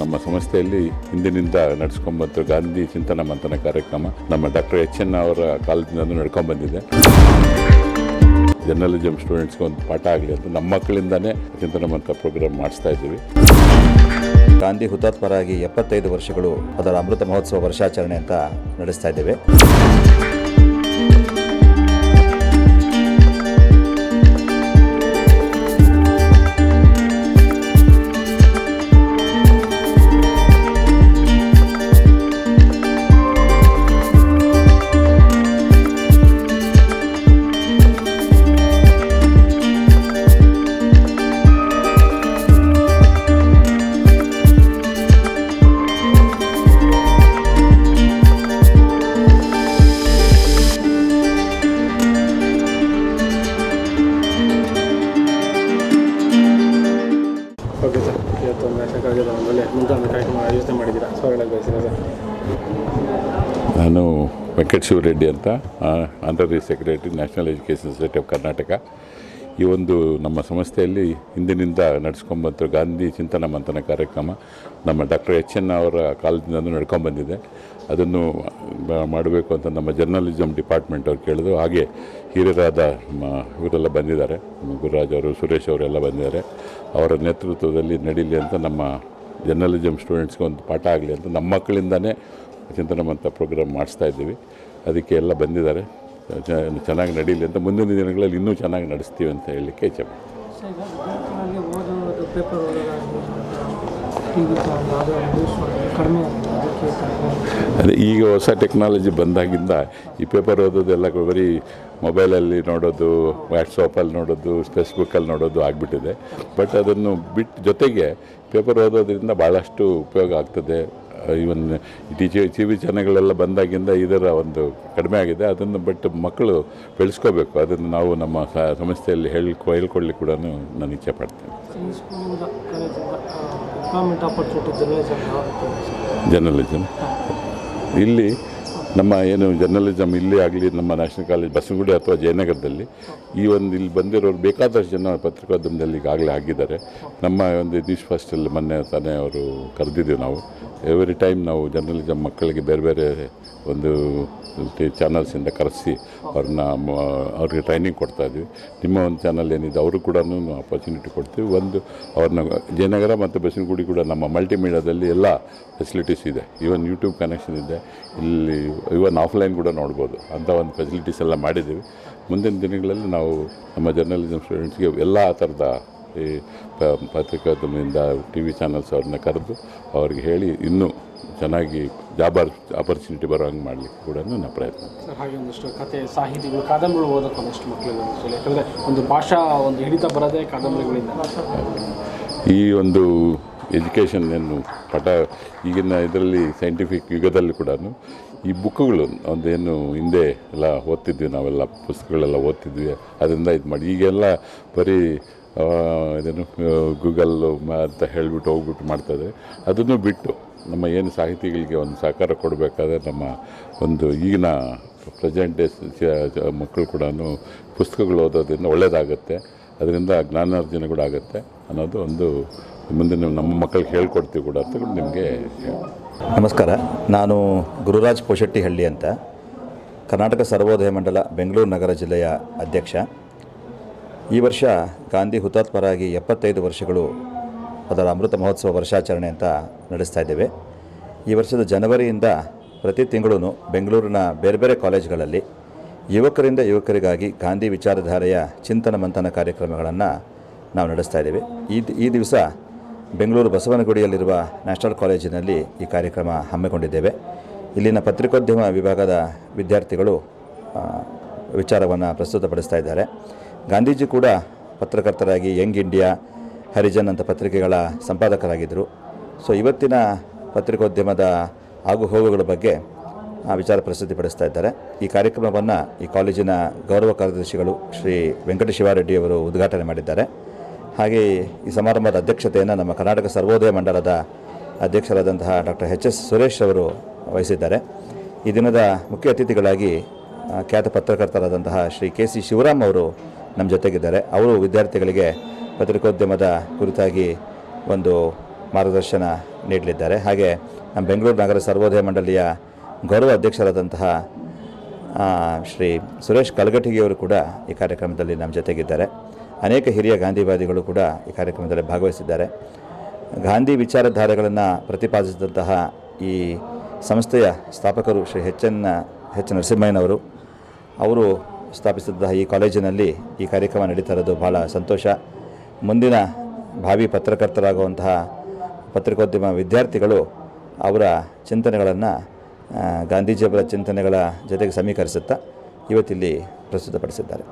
ನಮ್ಮ ಸಂಸ್ಥೆಯಲ್ಲಿ ಹಿಂದಿನಿಂದ ನಡೆಸ್ಕೊಂಡ್ಬಂತು ಗಾಂಧಿ ಚಿಂತನ ಮಂಥನ ಕಾರ್ಯಕ್ರಮ ನಮ್ಮ ಡಾಕ್ಟರ್ ಎಚ್ ಎನ್ ಅವರ ಕಾಲದಿಂದ ನಡ್ಕೊಂಡ್ ಬಂದಿದೆ. ಜರ್ನಲಿಸಮ್ ಸ್ಟೂಡೆಂಟ್ಸ್ಗೆ ಒಂದು ಪಾಠ ಆಗಲಿ ಅಂತ ನಮ್ಮ ಮಕ್ಕಳಿಂದನೇ ಚಿಂತನ ಮಂಥ ಪ್ರೋಗ್ರಾಮ್ ಮಾಡಿಸ್ತಾ ಇದ್ದೀವಿ. ಗಾಂಧಿ ಹುತಾತ್ಮರಾಗಿ ಎಪ್ಪತ್ತೈದು ವರ್ಷಗಳು ಅದರ ಅಮೃತ ಮಹೋತ್ಸವ ವರ್ಷಾಚರಣೆ ಅಂತ ನಡೆಸ್ತಾ ಇದ್ದೇವೆ. ನಾನು ವೆಂಕಟ ಶಿವರೆಡ್ಡಿ ಅಂತ honorary secretary national education society of Karnataka ಈ ಒಂದು ನಮ್ಮ ಸಂಸ್ಥೆಯಲ್ಲಿ ಹಿಂದಿನಿಂದ ನಡೆಸ್ಕೊಂಬಂತು ಗಾಂಧಿ ಚಿಂತನ ಮಂಥನ ಕಾರ್ಯಕ್ರಮ ನಮ್ಮ ಡಾಕ್ಟರ್ ಎಚ್ ಎನ್ ಅವರ ಕಾಲದಿಂದ ನಡ್ಕೊಂಡ್ಬಂದಿದೆ ಅದನ್ನು ಮಾಡಬೇಕು ಅಂತ ನಮ್ಮ ಜರ್ನಲಿಸಮ್ ಡಿಪಾರ್ಟ್ಮೆಂಟ್ ಅವ್ರು ಕೇಳಿದ್ರು. ಹಾಗೆ ಹಿರಿಯರಾದ ಇವರೆಲ್ಲ ಬಂದಿದ್ದಾರೆ. ಗುರುರಾಜ್ ಅವರು, ಸುರೇಶ್ ಅವರೆಲ್ಲ ಬಂದಿದ್ದಾರೆ. ಅವರ ನೇತೃತ್ವದಲ್ಲಿ ನಡೀಲಿ ಅಂತ ನಮ್ಮ ಜರ್ನಲಿಸಮ್ ಸ್ಟೂಡೆಂಟ್ಸ್ಗೆ ಒಂದು ಪಾಠ ಆಗಲಿ ಅಂತ ನಮ್ಮ ಮಕ್ಕಳಿಂದನೇ ಚಿಂತನ ಪ್ರೋಗ್ರಾಮ್ ಮಾಡಿಸ್ತಾ ಇದ್ದೀವಿ. ಅದಕ್ಕೆ ಎಲ್ಲ ಬಂದಿದ್ದಾರೆ. ಚೆನ್ನಾಗಿ ನಡೀಲಿ ಅಂತ ಮುಂದಿನ ದಿನಗಳಲ್ಲಿ ಇನ್ನೂ ಚೆನ್ನಾಗಿ ನಡೆಸ್ತೀವಿ ಅಂತ ಹೇಳಲಿಕ್ಕೆ ಇಚ್ಛೆ ಅದೇ ಈಗ ಹೊಸ ಟೆಕ್ನಾಲಜಿ ಬಂದಾಗಿಂದ ಈ ಪೇಪರ್ ಓದೋದೆಲ್ಲ ಬರೀ ಮೊಬೈಲಲ್ಲಿ ನೋಡೋದು ವ್ಯಾಟ್ಸಪ್ಪಲ್ಲಿ ನೋಡೋದು ಫೇಸ್ಬುಕ್ಕಲ್ಲಿ ನೋಡೋದು ಆಗಿಬಿಟ್ಟಿದೆ. ಬಟ್ ಅದನ್ನು ಬಿಟ್ಟು ಜೊತೆಗೆ ಪೇಪರ್ ಓದೋದ್ರಿಂದ ಭಾಳಷ್ಟು ಉಪಯೋಗ ಆಗ್ತದೆ. Even T T T V ಚಾನೆಲ್ಗಳೆಲ್ಲ ಬಂದಾಗಿಂದ ಇದರ ಒಂದು ಕಡಿಮೆ ಆಗಿದೆ. ಅದನ್ನು ಬಟ್ ಮಕ್ಕಳು ಬೆಳೆಸ್ಕೋಬೇಕು. ಅದನ್ನು ನಾವು ನಮ್ಮ ಸಂಸ್ಥೆಯಲ್ಲಿ ಹೇಳ್ಕೊ ಹೇಳ್ಕೊಳ್ಳಿ ಕೂಡ ನಾನು ಇಚ್ಛೆ ಪಡ್ತೇನೆ? ಜರ್ನಲಿಸಮ್ ಇಲ್ಲಿ ನಮ್ಮ ಏನು ಜರ್ನಲಿಸಮ್ ಇಲ್ಲಿ ಆಗಲಿ, ನಮ್ಮ ನ್ಯಾಷನಲ್ ಕಾಲೇಜ್ ಬಸವನಗುಡಿ ಅಥವಾ ಜಯನಗರದಲ್ಲಿ ಈ ಒಂದು ಇಲ್ಲಿ ಬಂದಿರೋರು ಬೇಕಾದಷ್ಟು ಜನ ಪತ್ರಿಕೋದ್ಯಮದಲ್ಲಿ ಈಗಾಗಲೇ ಆಗಿದ್ದಾರೆ. ನಮ್ಮ ಒಂದು ನ್ಯೂಸ್ ಫಸ್ಟಲ್ಲಿ ಮೊನ್ನೆ ತಾನೇ ಅವರು ಕರೆದಿದ್ದೀವಿ ನಾವು. ಎವ್ರಿ ಟೈಮ್ ನಾವು ಜರ್ನಲಿಸಮ್ ಮಕ್ಕಳಿಗೆ ಬೇರೆ ಬೇರೆ ಒಂದು ಚಾನಲ್ಸಿಂದ ಕರೆಸಿ ಅವ್ರನ್ನ ಅವ್ರಿಗೆ ಟ್ರೈನಿಂಗ್ ಕೊಡ್ತಾ ಇದ್ವಿ. ನಿಮ್ಮ ಒಂದು ಚಾನಲ್ ಏನಿದೆ ಅವರು ಕೂಡ ಅಪರ್ಚುನಿಟಿ ಕೊಡ್ತೀವಿ. ಒಂದು ಅವ್ರನ್ನ ಜಯನಗರ ಮತ್ತು ಬಸವನಗುಡಿ ಕೂಡ ನಮ್ಮ ಮಲ್ಟಿಮೀಡಿಯಾದಲ್ಲಿ ಎಲ್ಲ ಫೆಸಿಲಿಟೀಸ್ ಇದೆ. ಈವನ್ ಯೂಟ್ಯೂಬ್ ಕನೆಕ್ಷನ್ ಇದೆ. ಇಲ್ಲಿ ಇವನ್ ಆಫ್ಲೈನ್ ಕೂಡ ನೋಡ್ಬೋದು. ಅಂಥ ಒಂದು ಫೆಸಿಲಿಟೀಸ್ ಎಲ್ಲ ಮಾಡಿದ್ದೀವಿ. ಮುಂದಿನ ದಿನಗಳಲ್ಲಿ ನಾವು ನಮ್ಮ ಜರ್ನಲಿಸಮ್ ಸ್ಟೂಡೆಂಟ್ಸ್ಗೆ ಎಲ್ಲ ಥರದ ಈ ಪತ್ರಿಕೋದ್ಯಮದಿಂದ ಟಿ ವಿ ಚಾನಲ್ಸ್ ಅವ್ರನ್ನ ಕರೆದು ಅವ್ರಿಗೆ ಹೇಳಿ ಇನ್ನೂ ಚೆನ್ನಾಗಿ ಜಾಬ್ ಆಪರ್ಚುನಿಟಿ ಬರೋ ಹಂಗೆ ಮಾಡಲಿಕ್ಕೆ ಕೂಡ ನನ್ನ ಪ್ರಯತ್ನ ಸರ್ ಹಾಗೆ ಒಂದಷ್ಟು ಕತೆ ಸಾಹಿತಿಗಳು ಕಾದಂಬರಿಗಳು ಓದೋಕ್ಕೆ ಒಂದಷ್ಟು ಒಂದಷ್ಟು ಯಾಕಂದರೆ ಒಂದು ಭಾಷಾ ಒಂದು ಹಿಡಿತ ಬರೋದೇ ಕಾದಂಬರಿಗಳಿಂದ. ಈ ಒಂದು ಎಜುಕೇಷನ್ ಏನು ಪಠ ಈಗಿನ ಇದರಲ್ಲಿ ಸೈಂಟಿಫಿಕ್ ಯುಗದಲ್ಲಿ ಕೂಡ ಈ ಬುಕ್ಗಳು ಒಂದೇನು ಹಿಂದೆ ಎಲ್ಲ ಓದ್ತಿದ್ವಿ, ನಾವೆಲ್ಲ ಪುಸ್ತಕಗಳೆಲ್ಲ ಓದ್ತಿದ್ವಿ. ಅದರಿಂದ ಇದು ಮಾಡಿ, ಈಗೆಲ್ಲ ಬರೀ ಇದೇನು ಗೂಗಲ್ಲು ಅಂತ ಹೇಳಿಬಿಟ್ಟು ಹೋಗ್ಬಿಟ್ಟು ಮಾಡ್ತದೆ. ಅದನ್ನು ಬಿಟ್ಟು ನಮ್ಮ ಏನು ಸಾಹಿತಿಗಳಿಗೆ ಒಂದು ಸಹಕಾರ ಕೊಡಬೇಕಾದ್ರೆ ನಮ್ಮ ಒಂದು ಈಗಿನ ಪ್ರೆಸೆಂಟ್ ಮಕ್ಕಳು ಕೂಡ ಪುಸ್ತಕಗಳು ಓದೋದ್ರಿಂದ ಒಳ್ಳೆಯದಾಗುತ್ತೆ ಅದರಿಂದ ಜ್ಞಾನಾರ್ಜನೆ ಕೂಡ ಆಗುತ್ತೆ ಅನ್ನೋದು ಒಂದು ಮುಂದೆ ನಮ್ಮ ಮಕ್ಕಳಿಗೆ ಹೇಳ್ಕೊಡ್ತೀವಿ ಕೂಡ ಅಂತ ನಿಮಗೆ ನಮಸ್ಕಾರ. ನಾನು ಗುರುರಾಜ್ ಪೋಶೆಟ್ಟಿಹಳ್ಳಿ ಅಂತ. ಕರ್ನಾಟಕ ಸರ್ವೋದಯ ಮಂಡಲ ಬೆಂಗಳೂರು ನಗರ ಜಿಲ್ಲೆಯ ಅಧ್ಯಕ್ಷ. ಈ ವರ್ಷ ಗಾಂಧಿ ಹುತಾತ್ಮರಾಗಿ ಎಪ್ಪತ್ತೈದು ವರ್ಷಗಳು ಅದರ ಅಮೃತ ಮಹೋತ್ಸವ ವರ್ಷಾಚರಣೆ ಅಂತ ನಡೆಸ್ತಾ ಇದ್ದೇವೆ. ಈ ವರ್ಷದ ಜನವರಿಯಿಂದ ಪ್ರತಿ ತಿಂಗಳೂ ಬೆಂಗಳೂರಿನ ಬೇರೆ ಬೇರೆ ಕಾಲೇಜುಗಳಲ್ಲಿ ಯುವಕರಿಂದ ಯುವಕರಿಗಾಗಿ ಗಾಂಧಿ ವಿಚಾರಧಾರೆಯ ಚಿಂತನ ಮಂಥನ ಕಾರ್ಯಕ್ರಮಗಳನ್ನು ನಾವು ನಡೆಸ್ತಾ ಇದ್ದೇವೆ. ಈ ಈ ದಿವಸ ಬೆಂಗಳೂರು ಬಸವನಗುಡಿಯಲ್ಲಿರುವ ನ್ಯಾಷನಲ್ ಕಾಲೇಜಿನಲ್ಲಿ ಈ ಕಾರ್ಯಕ್ರಮ ಹಮ್ಮಿಕೊಂಡಿದ್ದೇವೆ. ಇಲ್ಲಿನ ಪತ್ರಿಕೋದ್ಯಮ ವಿಭಾಗದ ವಿದ್ಯಾರ್ಥಿಗಳು ವಿಚಾರವನ್ನು ಪ್ರಸ್ತುತಪಡಿಸ್ತಾ ಇದ್ದಾರೆ. ಗಾಂಧೀಜಿ ಕೂಡ ಪತ್ರಕರ್ತರಾಗಿ ಯಂಗ್ ಇಂಡಿಯಾ, ಹರಿಜನ್ ಅಂತ ಪತ್ರಿಕೆಗಳ ಸಂಪಾದಕರಾಗಿದ್ದರು. ಸೊ, ಇವತ್ತಿನ ಪತ್ರಿಕೋದ್ಯಮದ ಆಗು ಹೋಗುಗಳ ಬಗ್ಗೆ ವಿಚಾರ ಪ್ರಸ್ತುತಿಪಡಿಸ್ತಾ ಇದ್ದಾರೆ. ಈ ಕಾರ್ಯಕ್ರಮವನ್ನು ಈ ಕಾಲೇಜಿನ ಗೌರವ ಕಾರ್ಯದರ್ಶಿಗಳು ಶ್ರೀ ವೆಂಕಟ ಶಿವಾರೆಡ್ಡಿ ಅವರು ಉದ್ಘಾಟನೆ ಮಾಡಿದ್ದಾರೆ. ಹಾಗೆ ಈ ಸಮಾರಂಭದ ಅಧ್ಯಕ್ಷತೆಯನ್ನು ನಮ್ಮ ಕರ್ನಾಟಕ ಸರ್ವೋದಯ ಮಂಡಲದ ಅಧ್ಯಕ್ಷರಾದಂತಹ ಡಾಕ್ಟರ್ ಎಚ್ ಎಸ್ ಸುರೇಶ್ ಅವರು ವಹಿಸಿದ್ದಾರೆ. ಈ ದಿನದ ಮುಖ್ಯ ಅತಿಥಿಗಳಾಗಿ ಖ್ಯಾತ ಪತ್ರಕರ್ತರಾದಂತಹ ಶ್ರೀ ಕೆ ಸಿ ಶಿವರಾಮ್ ಅವರು ನಮ್ಮ ಜೊತೆಗಿದ್ದಾರೆ. ಅವರು ವಿದ್ಯಾರ್ಥಿಗಳಿಗೆ ಪತ್ರಿಕೋದ್ಯಮದ ಕುರಿತಾಗಿ ಒಂದು ಮಾರ್ಗದರ್ಶನ ನೀಡಲಿದ್ದಾರೆ. ಹಾಗೆ ನಮ್ಮ ಬೆಂಗಳೂರು ನಗರ ಸರ್ವೋದಯ ಮಂಡಳಿಯ ಗೌರವ ಅಧ್ಯಕ್ಷರಾದಂತಹ ಶ್ರೀ ಸುರೇಶ್ ಕಲಗಟ್ಟಿಗೆಯವರು ಕೂಡ ಈ ಕಾರ್ಯಕ್ರಮದಲ್ಲಿ ನಮ್ಮ ಜೊತೆಗಿದ್ದಾರೆ. ಅನೇಕ ಹಿರಿಯ ಗಾಂಧಿವಾದಿಗಳು ಕೂಡ ಈ ಕಾರ್ಯಕ್ರಮದಲ್ಲಿ ಭಾಗವಹಿಸಿದ್ದಾರೆ. ಗಾಂಧಿ ವಿಚಾರಧಾರೆಗಳನ್ನು ಪ್ರತಿಪಾದಿಸಿದಂತಹ ಈ ಸಂಸ್ಥೆಯ ಸ್ಥಾಪಕರು ಶ್ರೀ ಎಚ್ ಎನ್, ಎಚ್ ನರಸಿಂಹಯ್ಯನವರು. ಅವರು ಸ್ಥಾಪಿಸಿದಂತಹ ಈ ಕಾಲೇಜಿನಲ್ಲಿ ಈ ಕಾರ್ಯಕ್ರಮ ನಡೀತಾ ಇರೋದು ಭಾಳ ಸಂತೋಷ. ಮುಂದಿನ ಭಾವಿ ಪತ್ರಕರ್ತರಾಗುವಂತಹ ಪತ್ರಿಕೋದ್ಯಮ ವಿದ್ಯಾರ್ಥಿಗಳು ಅವರ ಚಿಂತನೆಗಳನ್ನು ಗಾಂಧೀಜಿಯವರ ಚಿಂತನೆಗಳ ಜೊತೆಗೆ ಸಮೀಕರಿಸುತ್ತಾ ಇವತ್ತಿಲ್ಲಿ ಪ್ರಸ್ತುತಪಡಿಸಿದ್ದಾರೆ.